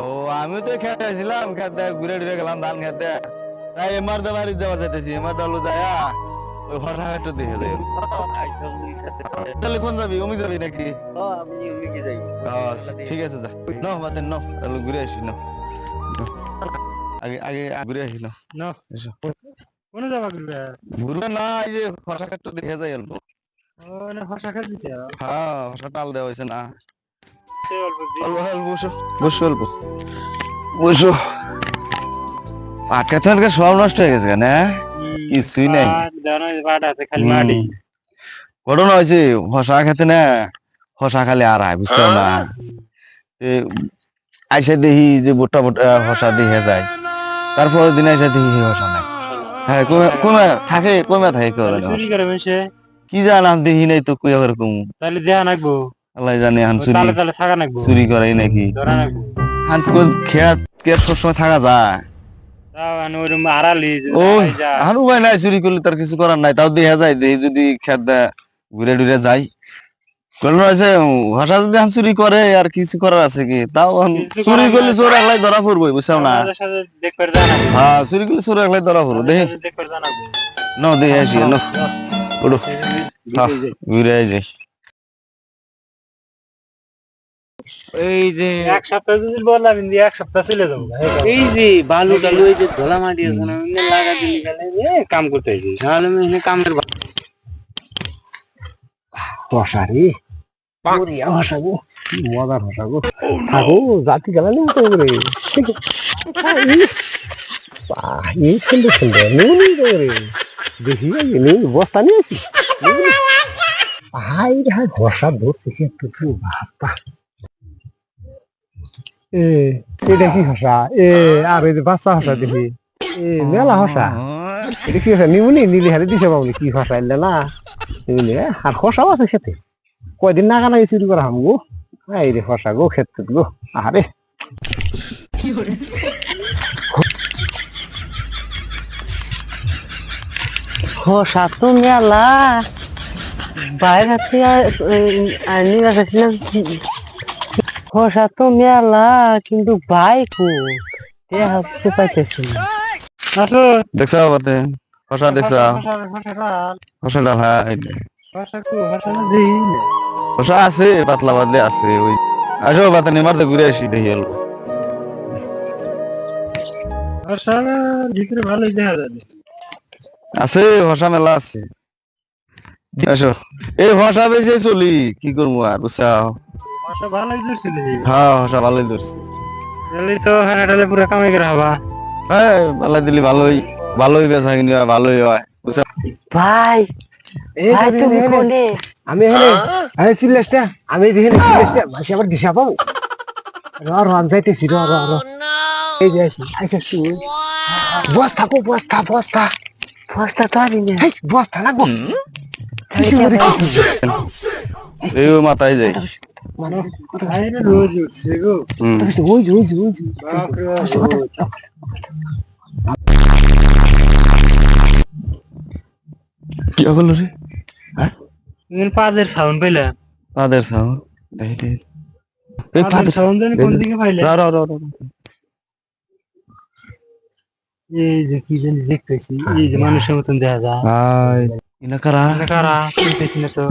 ও আমি তো খেতে আসছিলাম খেতে ঘুরে ঘুরে গেলাম ধান খেতে। তাই এমার দা বাড়ি যাওয়া যাইতেছি এমার দালু যায়া ওই হসা একটু দেখে যাই তাহলে কোন যাবি অমি যাবি নাকি? ঠিক আছে যা। ন বাতেন ন তাহলে ঘুরে আসি ন আগে আগে ঘুরে আসি ন কোন যাবা ঘুরবে না এই যে একটু দেখে যাই অল্প। হ্যাঁ সব নষ্ট হয়ে গেছে কেন হ্যাঁ? কিছুই নাই। ঘটনা হয়েছে হসা খেতে না হসা খালি আর আয় বুঝছ না? আইসা দেখি যে বোটা বোটা হসা দেখে যায়। তারপরের দিন আইসা দেখি হসা নাই। হ্যাঁ কমে কমে থাকে কমে থাকে কি জানাম দেখি নাই তো কুয়া করে কম? তাহলে দেয়া নাকবো আল্লাহ জানে এখন চুরি তালে তালে ছাগা নাকবো চুরি করাই নাকি? ধরা নাকবো হান কোন খেত খেত সবসময় থাকা যায়। ও আর উপায় নাই চুরি করলে তার কিছু করার নাই তাও দেখা যায় দেখি যদি খেত ঘুরে টুরে যাই। কোন আছে ভাষা যদি চুরি করে আর কিছু করার আছে কি? তাও চুরি করলে। চোর একলাই ধরা পড়ব বুঝছ না? হ্যাঁ চুরি করলে চোর একলাই ধরা পড়ব দেখি ন দেখে আসি ন। ঘুরে যাই। এই যে এক সপ্তাহ যদি বললাম কিন্তু এক সপ্তাহ চলে যাব। এই যে বালু টালু এই যে ধোলা মাটি আছে না লাগা দিলি গেলে যে কাম করতে তাহলে আমি কামের থাকো জাতি গেলা তো রে এই সুন্দর সুন্দর নেই দেখি নেই বস্তা নিয়ে আসি। হাই রে হাই হসা ধরছে কিন্তু তু বাপ্পা এ এটা কি হসা এ আর এই যে বাচ্চা হসা দেখি এ মেলা হসা এটা কি হসা নিমুনি নিলে হারে দিছে বাবুনি কি হসা এলে না নিমুনি আর হসাও আছে খেতে কয়দিন নাগা নাগি চুরি করা হাম গো এই রে হসা গো ক্ষেত্র গো আরে খসা তো মেলা বাইরে থেকে আনি রাখাছিলাম খসা তো মেলা কিন্তু বাইক হাতে পাইতেছি না। দেখছ বাতে হসা দেখছ? হসা ডাল হ্যাঁ এই যে। হসা আছে পাতলা বাদে আছে ওই। আসো বাতে নেমার তো ঘুরে আসি দেখি অল্প ভিতরে ভালোই দেখা যায় আছে হসা মেলা আছে। আসো। এই হসা বেশি চলি কি করব আর বুঝছাও আচ্ছা ভালোই ধরছিল হ্যাঁ হসা ভালোই ধরছি। তাহলে তো হানাটালে পুরো কামাই করে হবা। হ্যাঁ ভালো দিলি ভালোই ভালোই বেচা কিনি ভালোই হয় বুঝছ? ভাই ভাই তুমি কোনে? আমি এখানে আমি সিলেসটা আমি দেখি সিলেসটা মাসে আবার দিশা পাবো? যাইতেছি র এই যে আসি আইসা তুই বস্তা গো বস্তা বস্তা। ফসটা তো আনি না। বস্তা লাগবো। কি? পাদের সাউন্ড পাইলা পাদের। এই যে কি দেখতেছি এই যে মানুষের মতন দেখা যায় হাই ইনা কারা কারা শুনতেছি না তো।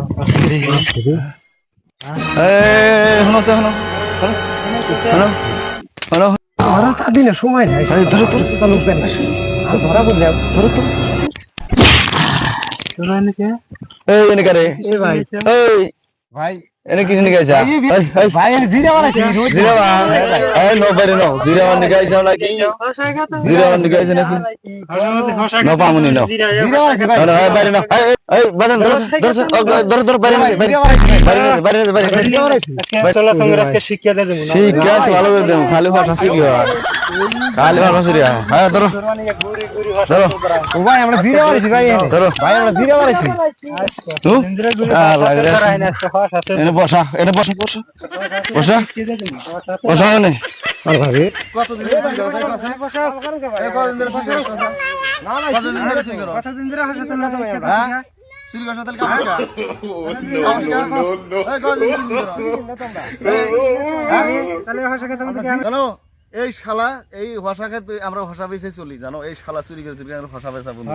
এই শোনো। তো তা দিনে সময় নাই। আরে ধরো তা ধরা ধরো এনেকে। এই এনে কারে এ ভাই। এই। ভাই এনে কিছু এই ভাই জিরা বানা কি জিরা বানা এই নো বাইরে নো। জিরা বানা নিয়ে গেছে নাকি? জিরা বানা নিয়ে গেছে নাকি নো পামুনি নো। জিরা বানা বাইরে নো এই বাদন ধরো ধরো ধরো ধরো বাইরে বাইরে বাইরে বাইরে বাইরে বানাইছি। চলা সঙ্গে আজকে শিক্ষা দিয়ে দেবো না? গ্যাস ভালো করে দেবো খালি ভাষা শিখি খালি ভাষা শিখি হ্যাঁ ধরো। ধরো। ও ভাই আমরা জিরা বানাইছি ভাই এনে। ধরো। ভাই আমরা জিরা বানাইছি। তু ইন্দিরা গুলি আহ, লাগে। রে। করাই না আজকে হস আছে এনে বসা এনে বসা বসা। বসা। বসা এনে। আর ভাই চুরি করছ তাহলে কাম কা নমস্কার এই গজ তাহলে ভাষা কথা বলতে জানো এই শালা এই ভাষা খেতে আমরা ভাষা বেঁচে চলি জানো? এই শালা চুরি করে চুরি করে আমরা ভাষা বেচা বন্ধু।